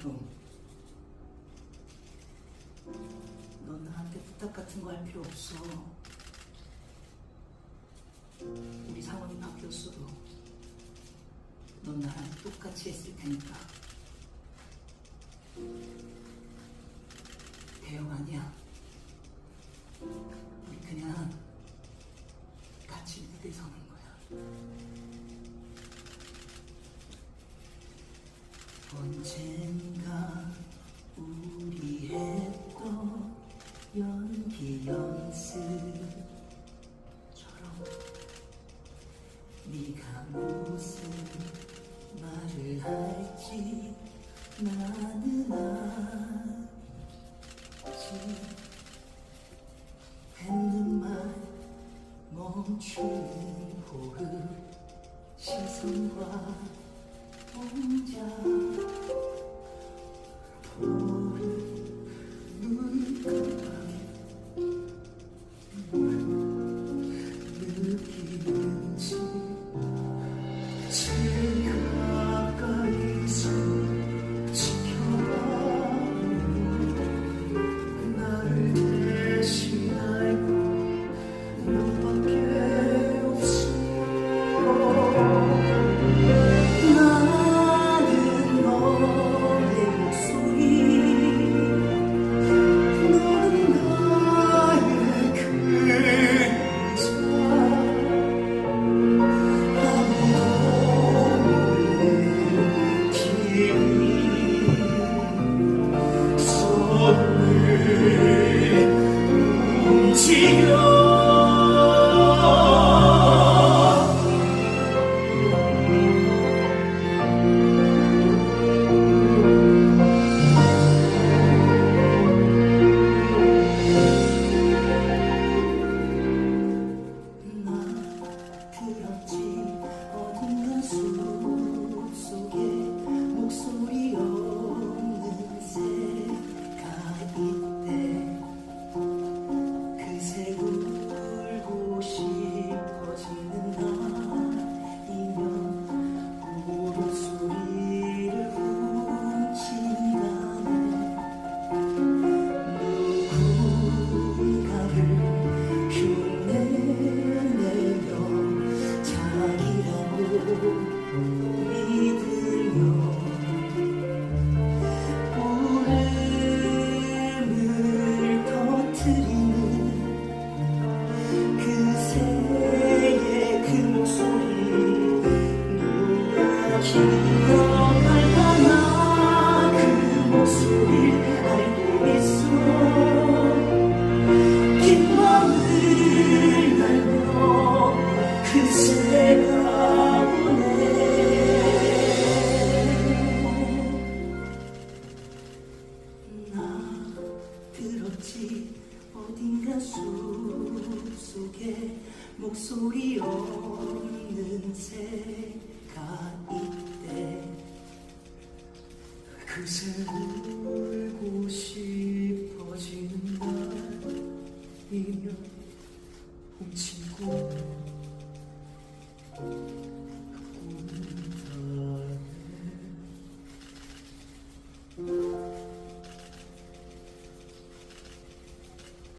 드롱. 넌 나한테 부탁 같은 거 할 필요 없어. 우리 상황이 바뀌었어도 넌 나랑 똑같이 했을 테니까. 대형 아니야. 우리 그냥 같이 무대 서는 거야. 언젠 가 우리 했던 연기 연습처럼 네가 무슨 말을 할지 나는 알지. 했는 말 멈추는 호흡 시선과 동작 목소리 없는 새가 있대. 그새 울고 싶어지는 날이면 훔친 꿈